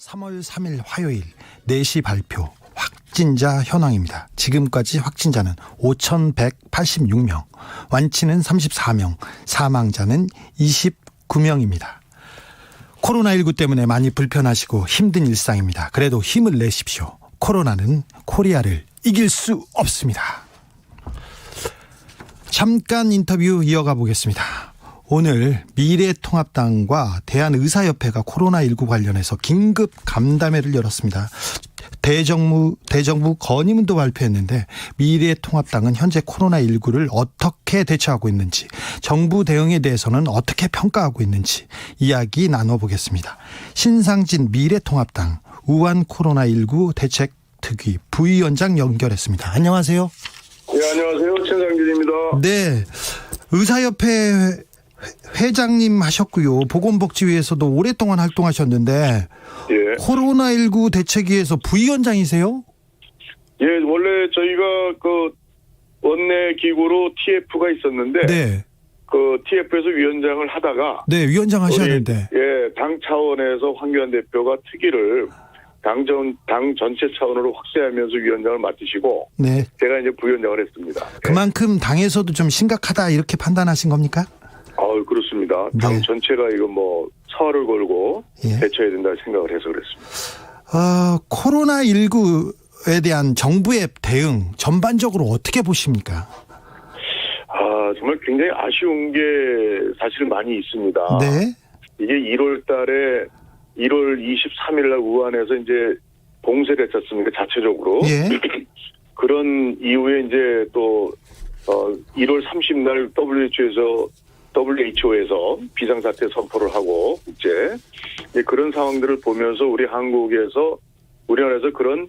3월 3일 화요일 4시 발표 확진자 현황입니다. 지금까지 확진자는 5,186명, 완치는 34명, 사망자는 29명입니다. 코로나19 때문에 많이 불편하시고 힘든 일상입니다. 그래도 힘을 내십시오. 코로나는 코리아를 이길 수 없습니다. 잠깐 인터뷰 이어가 보겠습니다. 오늘 미래통합당과 대한의사협회가 코로나19 관련해서 긴급 간담회를 열었습니다. 대정부, 대정부 건의문도 발표했는데 미래통합당은 현재 코로나19를 어떻게 대처하고 있는지, 정부 대응에 대해서는 어떻게 평가하고 있는지 이야기 나눠보겠습니다. 신상진 미래통합당 우한 코로나19 대책 특위 부위원장 연결했습니다. 안녕하세요. 네, 안녕하세요. 최상진입니다. 네. 의사협회 회장님 하셨고요. 보건복지위에서도 오랫동안 활동하셨는데 예. 코로나19 대책위에서 부위원장이세요? 예, 원래 저희가 그 원내 기구로 TF가 있었는데 네. 그 TF에서 위원장을 하다가 네, 위원장 되는데. 예, 당 차원에서 황교안 대표가 특위를 당전 당 전체 차원으로 확대하면서 위원장을 맡으시고 네. 제가 이제 부위원장을 했습니다. 예. 그만큼 당에서도 좀 심각하다 이렇게 판단하신 겁니까? 그렇습니다. 당 네. 전체가 이거 뭐 서를 걸고 예. 대처해야 된다 생각을 해서 그랬습니다. 어, 코로나 19에 대한 정부의 대응 전반적으로 어떻게 보십니까? 아 정말 굉장히 아쉬운 게 사실 많이 있습니다. 네. 이게 1월 달에 1월 23일 날 우한에서 이제 봉쇄를 했었습니까? 자체적으로. 예. 그런 이후에 이제 또, 어, 1월 30날 WHO에서, WHO에서 비상사태 선포를 하고, 국제. 이제 그런 상황들을 보면서 우리 한국에서, 우리나라에서 그런,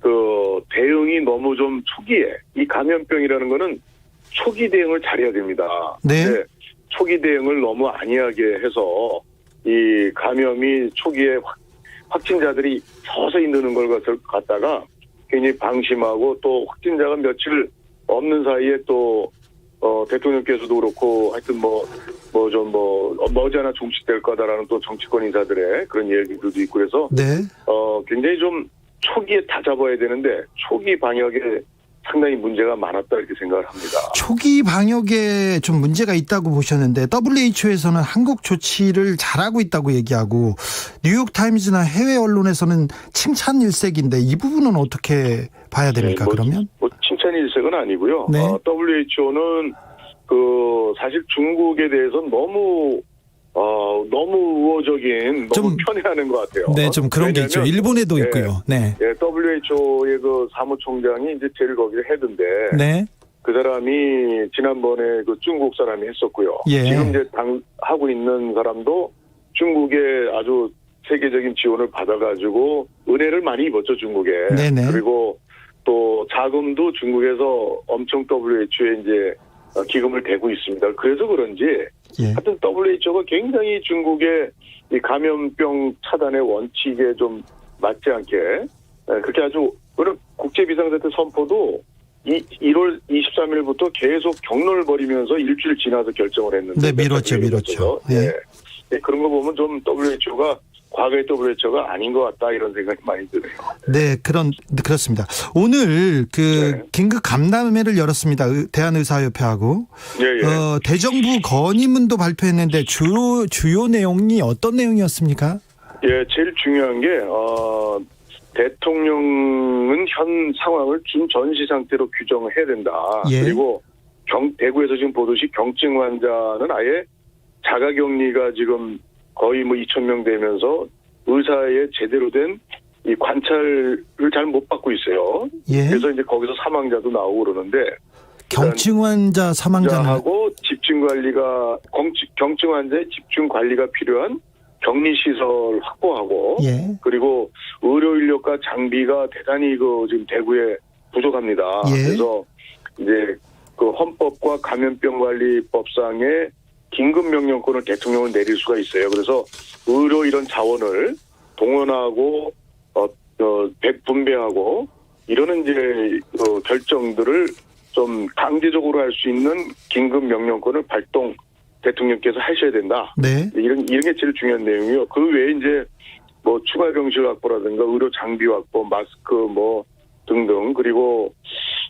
그, 대응이 너무 좀 초기에, 이 감염병이라는 거는 초기 대응을 잘해야 됩니다. 네. 근데 초기 대응을 너무 안이하게 해서, 이 감염이 초기에 확, 확진자들이 서서히 느는 걸 갖- 갖다가 굉장히 방심하고 또 확진자가 며칠 없는 사이에 또 어, 대통령께서도 그렇고 하여튼 뭐 뭐좀뭐 머지않아 종식될 거다라는 또 정치권 인사들의 그런 얘기들도 있고 그래서 네. 어 굉장히 좀 초기에 다 잡아야 되는데 초기 방역에 상당히 문제가 많았다 이렇게 생각을 합니다. 초기 방역에 좀 문제가 있다고 보셨는데 WHO에서는 한국 조치를 잘하고 있다고 얘기하고 뉴욕 타임즈나 해외 언론에서는 칭찬 일색인데 이 부분은 어떻게 봐야 됩니까? 네, 뭐, 그러면 뭐 칭찬 일색은 아니고요. 네. WHO는 그 사실 중국에 대해서 너무 어 너무 우호적인 너무 좀- 편애하는 것 같아요. 네, 좀 그런 게 있죠. 일본에도 예, 있고요. 네. 예, WHO의 그 사무총장이 이제 제일 거기를 해던데 네. 그 사람이 지난번에 그 중국 사람이 했었고요. 예. 지금 이제 당 하고 있는 사람도 중국의 아주 세계적인 지원을 받아가지고 은혜를 많이 입었죠 중국에. 네네. 그리고 또 자금도 중국에서 엄청 WHO에 이제 어, 기금을 대고 있습니다. 그래서 그런지 예. 하여튼 WHO가 굉장히 중국의 이 감염병 차단의 원칙에 좀 맞지 않게 에, 그렇게 아주 오늘 국제 비상사태 선포도 이 1월 23일부터 계속 경로를 벌이면서 일주일 지나서 결정을 했는데 네, 미뤘죠, 미뤘죠. 예. 예. 예, 그런 거 보면 좀 WHO가 과거의 WHO가 아닌 것 같다 이런 생각이 많이 드네요. 네, 그런 그렇습니다. 오늘 그 네. 긴급 간담회를 열었습니다. 의- 대한의사협회하고 예, 예. 어, 대정부 건의문도 발표했는데 주요 주요 내용이 어떤 내용이었습니까? 예, 제일 중요한 게, 어, 대통령은 현 상황을 긴 전시 상태로 규정을 해야 된다. 예. 그리고 경, 대구에서 지금 보듯이 경증 환자는 아예 자가격리가 지금 거의 뭐 2,000명 되면서 의사의 제대로 된 이 관찰을 잘 못 받고 있어요. 예. 그래서 이제 거기서 사망자도 나오고 그러는데 경증 환자 사망자는 하고 집중 관리가 경증, 경증 환자의 집중 관리가 필요한 격리 시설 확보하고 예. 그리고 의료 인력과 장비가 대단히 그 지금 대구에 부족합니다. 예. 그래서 이제 그 헌법과 감염병 관리법상의 긴급 명령권을 대통령은 내릴 수가 있어요. 그래서 의료 이런 자원을 동원하고 어, 어 백분배하고 이러는 이제 어, 결정들을 좀 강제적으로 할 수 있는 긴급 명령권을 발동 대통령께서 하셔야 된다. 네. 이런 이런 게 제일 중요한 내용이요. 그 외에 이제 뭐 추가 병실 확보라든가 의료 장비 확보, 마스크 뭐 등등 그리고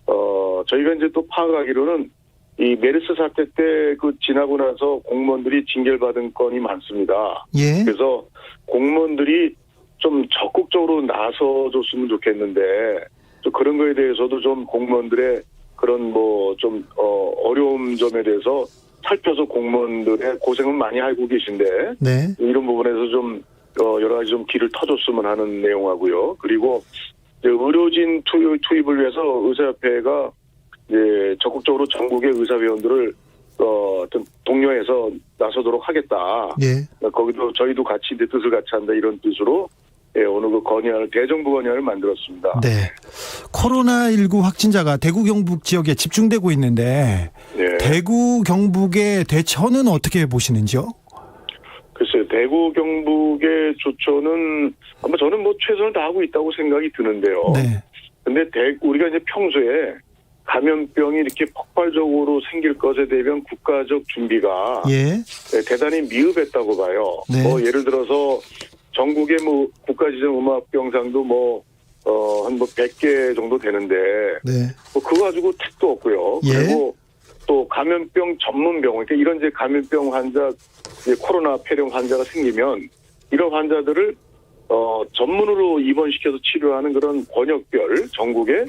어 저희가 이제 또 파악하기로는 이 메르스 사태 때 그 지나고 나서 공무원들이 징계를 받은 건이 많습니다. 예. 그래서 공무원들이 좀 적극적으로 나서줬으면 좋겠는데 또 그런 거에 대해서도 좀 공무원들의 그런 뭐 좀 어, 어려움 점에 대해서 살펴서 공무원들의 고생은 많이 하고 계신데 네. 이런 부분에서 좀 어, 여러 가지 좀 길을 터줬으면 하는 내용하고요. 그리고 의료진 투입, 투입을 위해서 의사협회가 이제 적극적으로 전국의 의사회원들을 어, 좀 독려해서 나서도록 하겠다. 예. 거기도 저희도 같이 이제 뜻을 같이 한다 이런 뜻으로 예, 오늘 그 건의안을 대정부 건의안을 만들었습니다. 네. 코로나19 확진자가 대구 경북 지역에 집중되고 있는데 예. 대구 경북의 대처는 어떻게 보시는지요? 글쎄요, 대구 경북의 조처는 아마 저는 뭐 최선을 다하고 있다고 생각이 드는데요. 네. 근데 대, 우리가 이제 평소에 감염병이 이렇게 폭발적으로 생길 것에 대한 국가적 준비가 예. 네, 대단히 미흡했다고 봐요. 네. 뭐 예를 들어서 전국의 뭐 국가지정 음압 병상도 뭐, 어, 한뭐 100개 정도 되는데, 네. 뭐 그거 가지고 택도 없고요. 예. 그리고 또 감염병 전문 병원, 그러니까 이런 이제 감염병 환자, 이제 코로나 폐렴 환자가 생기면 이런 환자들을 어, 전문으로 입원시켜서 치료하는 그런 권역별 전국에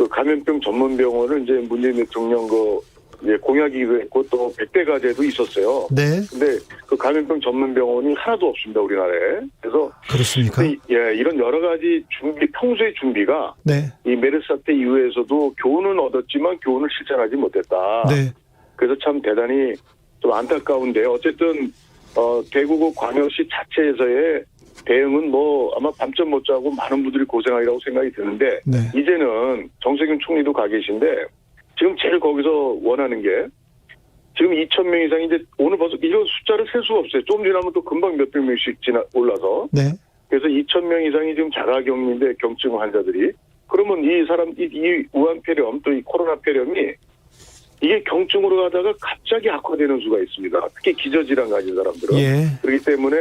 그 감염병 전문 병원을 이제 문재인 대통령 그 이제 공약이기도 했고 또 100대 가제도 있었어요. 네. 근데 그 감염병 전문 병원이 하나도 없습니다, 우리나라에. 그래서 그렇습니까? 이- 예, 이런 여러 가지 준비, 평소의 준비가 네. 이 메르스 사태 이후에서도 교훈은 얻었지만 교훈을 실천하지 못했다. 네. 그래서 참 대단히 좀 안타까운데 어쨌든 어, 대구구 광역시 자체에서의 대응은 뭐 아마 밤잠 못 자고 많은 분들이 고생하리라고 생각이 드는데 네. 이제는 정세균 총리도 가 계신데 지금 제일 거기서 원하는 게 지금 2천 명 이상이 이제 오늘 벌써 이런 숫자를 셀 수가 없어요. 좀 지나면 또 금방 몇백 명씩 지나 올라서 네. 그래서 2천 명 이상이 지금 자가격리인데 경증 환자들이 그러면 이 사람 이, 이 우한 폐렴 또 이 코로나 폐렴이 이게 경증으로 가다가 갑자기 악화되는 수가 있습니다. 특히 기저질환 가진 사람들은 예. 그렇기 때문에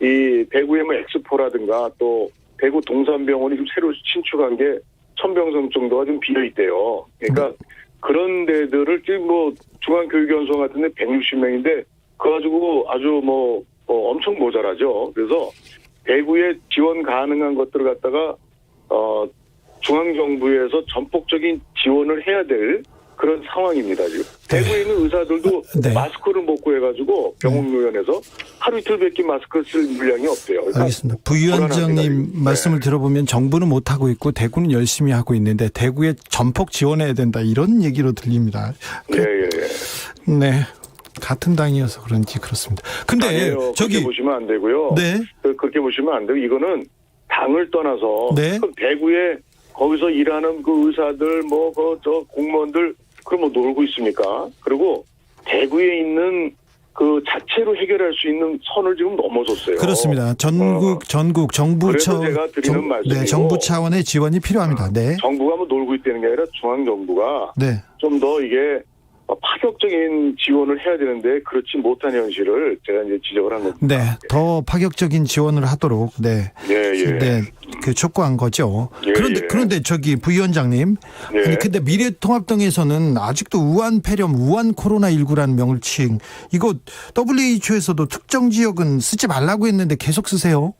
이 대구의 뭐 엑스포라든가 또 대구 동산병원이 지금 새로 신축한 게 천병성 정도가 좀 비어 있대요. 그러니까 그런 데들을 지금 뭐 중앙교육연수원 같은데 160명인데 그거 가지고 아주 뭐, 뭐 엄청 모자라죠. 그래서 대구에 지원 가능한 것들을 갖다가 어 중앙 정부에서 전폭적인 지원을 해야 될 그런 상황입니다 지금 대구에 있는 의사들도 네. 마스크를 못 구해가지고 병원 의원에서 하루 이틀 밖에 마스크 쓸 물량이 없대요. 그러니까 알겠습니다. 부위원장님. 말씀을 들어보면 정부는 못 하고 있고 대구는 열심히 하고 있는데 대구에 전폭 지원해야 된다 이런 얘기로 들립니다. 예, 예, 예. 네. 같은 당이어서 그런지 그렇습니다. 근데 아니에요. 저기 그렇게 보시면 안 되고요. 네. 그- 그렇게 보시면 안 되고 이거는 당을 떠나서 네. 대구에 거기서 일하는 그 의사들 뭐 그 저 공무원들 그럼 뭐 놀고 있습니까? 그리고 대구에 있는 그 자체로 해결할 수 있는 선을 지금 넘어섰어요. 그렇습니다. 전국 어. 전국 정부 그래서 차 제가 드리는 말씀이고. 네, 정부 차원의 지원이 필요합니다. 네. 정부가 뭐 놀고 있다는 게 아니라 중앙 정부가 네. 좀 더 이게 파격적인 지원을 해야 되는데 그렇지 못한 현실을 제가 이제 지적을 한 겁니다. 네. 더 파격적인 지원을 하도록 네. 예, 예. 네. 그 촉구한 거죠. 예, 그런데 예. 그런데 저기 부위원장님 예. 아니 근데 미래통합당에서는 아직도 우한 폐렴, 우한 코로나 19라는 명칭 이거 WHO에서도 특정 지역은 쓰지 말라고 했는데 계속 쓰세요.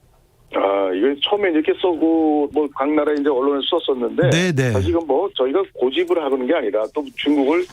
아, 이거 처음에 이렇게 써고 뭐 각 나라 이제 언론에 썼었는데 네, 네. 사실 이건 뭐 저희가 고집을 하는 게 아니라 또 중국을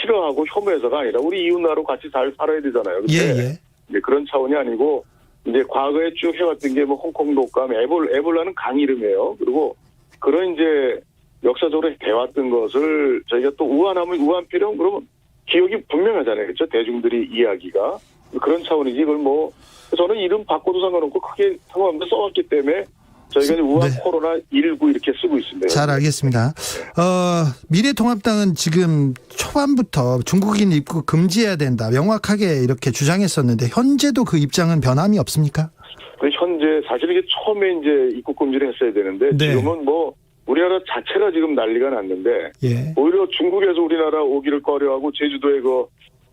싫어하고 혐오해서가 아니라 우리 이웃 나라로 같이 잘 살아야 되잖아요. 예, 예. 이제 그런 차원이 아니고 이제 과거에 쭉 해왔던 게 뭐 홍콩 독감, 에볼 에볼라는 강 이름이에요. 그리고 그런 이제 역사적으로 돼왔던 것을 저희가 또 우한하면 우한폐렴 그러면 기억이 분명하잖아요. 그렇죠? 대중들이 이야기가 그런 차원이지 이걸 뭐 저는 이름 바꿔도 상관없고 크게 상관없는데 써왔기 때문에 저희가 이제 우한 네. 코로나 19 이렇게 쓰고 있습니다. 잘 알겠습니다. 어, 미래통합당은 지금 초반부터 중국인 입국 금지해야 된다. 명확하게 이렇게 주장했었는데 현재도 그 입장은 변함이 없습니까? 근데 현재 사실 이게 처음에 이제 입국 금지를 했어야 되는데 네. 지금은 뭐 우리나라 자체가 지금 난리가 났는데 예. 오히려 중국에서 우리나라 오기를 꺼려하고 제주도에 그,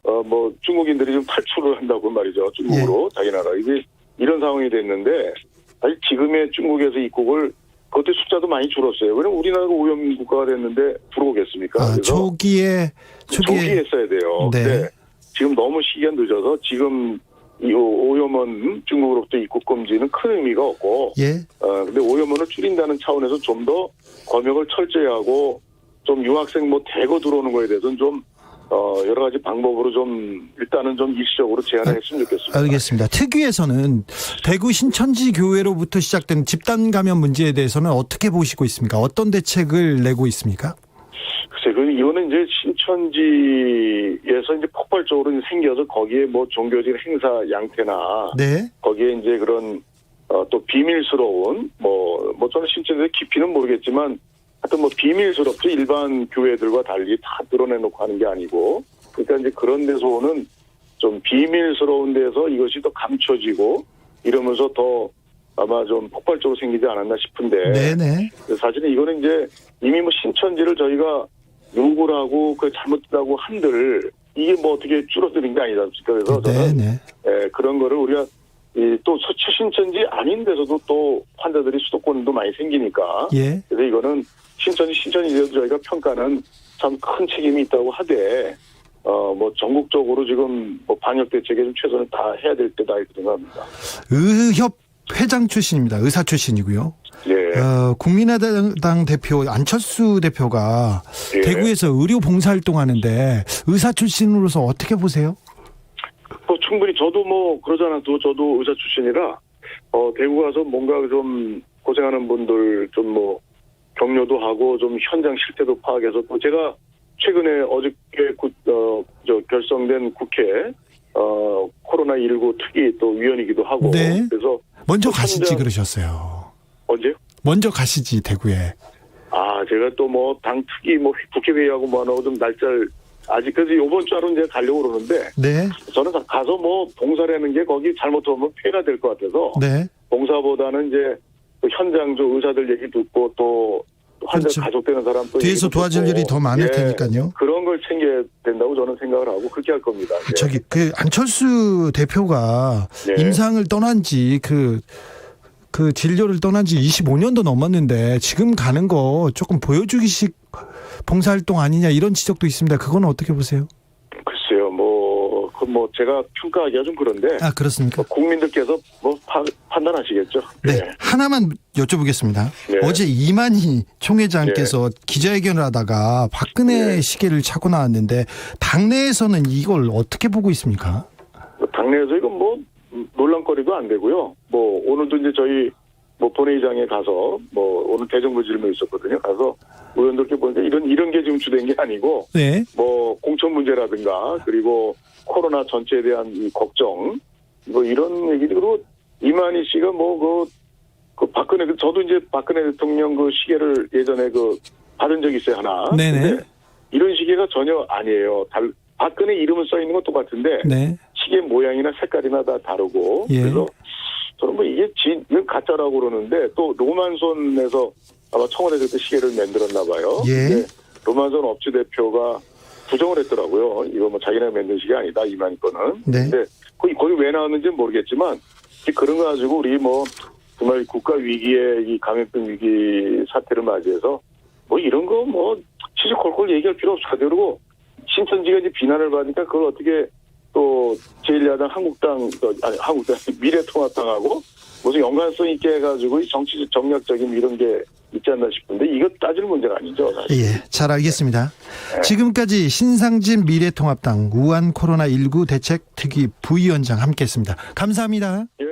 어, 뭐, 중국인들이 좀 탈출을 한다고 말이죠. 중국으로, 자기 나라. 이게 이런 상황이 됐는데, 사실 지금의 중국에서 입국을 그때 숫자도 많이 줄었어요. 왜냐면 우리나라가 오염 국가가 됐는데 들어오겠습니까? 아, 초기에 초기에 초기에 했어야 돼요. 네. 근데 지금 너무 시기가 늦어서 지금 이 오염원 중국으로부터 입국 금지는 큰 의미가 없고 예. 어, 근데 오염원을 줄인다는 차원에서 좀 더 검역을 철저히 하고 좀 유학생 뭐 대거 들어오는 거에 대해서는 좀 어, 여러 가지 방법으로 좀 일단은 좀 일시적으로 제한을 했으면 좋겠습니다. 알겠습니다. 특위에서는 대구 신천지 교회로부터 시작된 집단 감염 문제에 대해서는 어떻게 보시고 있습니까? 어떤 대책을 내고 있습니까? 글쎄, 그 이거는 이제 신천지에서 이제 폭발적으로 이제 생겨서 거기에 뭐 종교적 행사 양태나 네. 거기에 이제 그런 어, 또 비밀스러운 뭐, 뭐 저는 신천지의 깊이는 모르겠지만 하여튼 뭐 비밀스럽죠. 일반 교회들과 달리 다 드러내놓고 하는 게 아니고 그러니까 이제 그런 데서 오는 좀 비밀스러운 데서 이것이 더 감춰지고 이러면서 더 아마 좀 폭발적으로 생기지 않았나 싶은데 네네. 사실은 이거는 이제 이미 뭐 신천지를 저희가 하고 그 잘못됐다고 한들 이게 뭐 어떻게 줄어드는 게 아니다. 그래서 저는 네네. 예, 그런 거를 우리가 이또 초신천지 아닌 데서도 또 환자들이 수도권도 많이 생기니까 예. 그래서 이거는 신천지 신천지에도 저희가 평가는 참 큰 책임이 있다고 하되 어뭐 전국적으로 지금 뭐 방역 대책에 좀 최선을 다 해야 될 때다 이렇게 생각합니다. 의협 회장 출신입니다. 의사 출신이고요. 예. 어, 국민의당 대표 안철수 대표가 예. 대구에서 의료 봉사활동 하는데 의사 출신으로서 어떻게 보세요? 뭐 충분히 저도 뭐 그러지 않아도 저도 의사 출신이라 어 대구 가서 뭔가 좀 고생하는 분들 좀 뭐 격려도 하고 좀 현장 실태도 파악해서 또 제가 최근에 어저께 구, 어, 저 결성된 국회 어 코로나 19 특위 또 위원이기도 하고 네. 그래서 먼저 또 가시지 그러셨어요. 언제요? 먼저 가시지 대구에. 아 제가 또 뭐 당 특위 뭐 국회 회의하고 뭐 하고 좀 날짜를 아직 그래서 이번 주 하루는 제가 가려고 그러는데 네. 저는 가서 뭐 봉사라는 게 거기 잘못하면 폐가 될 것 같아서 네. 봉사보다는 이제 또 현장 저 의사들 얘기 듣고 또 환자 그렇죠. 가족 되는 사람 또 뒤에서 도와줄 일이 더 많을 예, 테니까요. 그런 걸 챙겨야 된다고 저는 생각을 하고 그렇게 할 겁니다. 예. 저기 그 안철수 대표가 네. 임상을 떠난 지 그 그 진료를 떠난 지 25년도 넘었는데 지금 가는 거 조금 보여주기식 봉사활동 아니냐 이런 지적도 있습니다. 그건 어떻게 보세요? 글쎄요, 뭐, 그 뭐, 제가 평가하기가 좀 그런데, 아 그렇습니까? 뭐 국민들께서 뭐 파- 판단하시겠죠. 네 예. 하나만 여쭤보겠습니다. 네. 어제 이만희 총회장께서 기자회견을 하다가 박근혜 네. 시계를 차고 나왔는데 당내에서는 이걸 어떻게 보고 있습니까? 뭐 당내에서 이건 뭐, 논란거리도 안 되고요. 뭐, 오늘도 이제 저희, 뭐, 본회의장에 가서, 뭐, 오늘 대정부 질문 있었거든요. 가서 의원들께 보니까 이런, 이런 게 지금 주된 게 아니고, 네, 뭐 공천 문제라든가 그리고 코로나 전체에 대한 이 걱정 뭐 이런 얘기들로 이만희 씨가 뭐그 그 박근혜 그 저도 이제 박근혜 대통령 그 시계를 예전에 그 받은 적이 있어요 하나. 네네. 이런 시계가 전혀 아니에요. 달, 박근혜 이름은 써 있는 건 똑같은데 네, 시계 모양이나 색깔이나 다 다르고 예. 그래서 저는 뭐 이게 진 이건 가짜라고 그러는데 또 로만손에서 아마 청와대 그때 시계를 만들었나 봐요. 예. 로만손 업체 대표가 부정을 했더라고요. 이거 뭐 자기네 만든 시계 아니다 이만희 거는. 네. 근데 거기 거기 왜 나왔는지 는 모르겠지만 그런 거 가지고 우리 뭐 정말 국가 위기에 이 감염병 위기 사태를 맞이해서 뭐 이런 거뭐 치즈콜콜 얘기할 필요 없어. 그리고 신천지가 이제 비난을 받으니까 그걸 어떻게 또 제1야당 한국당 또 아니 한국당 미래통합당하고 무슨 연관성 있게 해가지고 이 정치적 정략적인 이런 게 있지 않나 싶은데 이거 따질 문제가 아니죠. 사실. 예, 잘 알겠습니다. 네. 지금까지 신상진 미래통합당 우한 코로나 19 대책 특위 부위원장 함께했습니다. 감사합니다. 예,